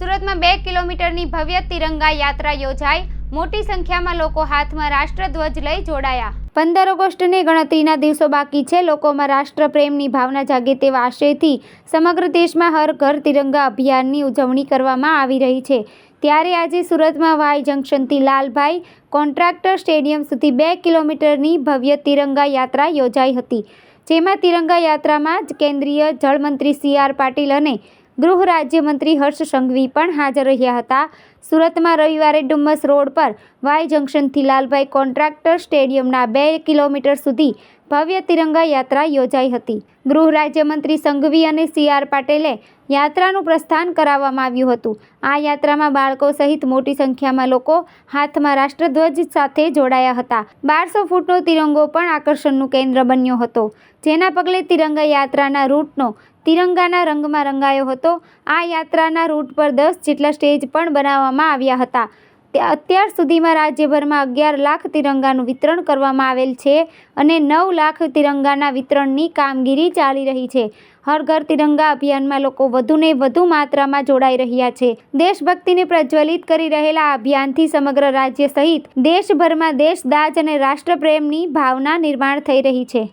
સુરતમાં બે કિલોમીટરની ભવ્ય તિરંગા યાત્રા યોજાઈ. મોટી સંખ્યામાં લોકો હાથમાં રાષ્ટ્રધ્વજ લઈ જોડાયા. પંદર ઓગસ્ટને ગણતરીના દિવસો બાકી છે. લોકોમાં રાષ્ટ્રપ્રેમની ભાવના જાગે તેવા આશયથી સમગ્ર દેશમાં હર ઘર તિરંગા અભિયાનની ઉજવણી કરવામાં આવી રહી છે. ત્યારે આજે સુરતમાં વાય જંકશનથી લાલભાઈ કોન્ટ્રાક્ટર સ્ટેડિયમ સુધી બે કિલોમીટરની ભવ્ય તિરંગા યાત્રા યોજાઈ હતી. જેમાં તિરંગા યાત્રામાં જ કેન્દ્રીય જળમંત્રી સી આર પાટીલ અને ગૃહ રાજ્યમંત્રી હર્ષ સંઘવી પણ હાજર રહ્યા હતા. સુરતમાં રવિવારે ડુમ્મસ રોડ પર વાય જંકશનથી લાલભાઈ કોન્ટ્રાક્ટર સ્ટેડિયમના બે કિલોમીટર સુધી ભવ્ય તિરંગા યાત્રા યોજાઈ હતી. ગૃહ રાજ્યમંત્રી સંઘવી અને સી આર પાટેલે યાત્રાનું પ્રસ્થાન કરાવવામાં આવ્યું હતું. આ યાત્રામાં બાળકો સહિત મોટી સંખ્યામાં લોકો હાથમાં રાષ્ટ્રધ્વજ સાથે જોડાયા હતા. બારસો ફૂટનો તિરંગો પણ આકર્ષણનું કેન્દ્ર બન્યો હતો. જેના પગલે તિરંગા યાત્રાના રૂટનો તિરંગાના રંગમાં રંગાયો હતો. આ યાત્રાના રૂટ પર દસ જેટલા સ્ટેજ પણ બનાવવામાં આવ્યા હતા. અત્યાર સુધીમાં રાજ્યભરમાં અગિયાર લાખ તિરંગાનું વિતરણ કરવામાં આવેલ છે અને નવ લાખ તિરંગાના વિતરણની કામગીરી ચાલી રહી છે. હર ઘર તિરંગા અભિયાનમાં લોકો વધુને વધુ માત્રામાં જોડાઈ રહ્યા છે. દેશભક્તિને પ્રજ્વલિત કરી રહેલા અભિયાનથી સમગ્ર રાજ્ય સહિત દેશભરમાં દેશદાજ અને રાષ્ટ્રપ્રેમની ભાવના નિર્માણ થઈ રહી છે.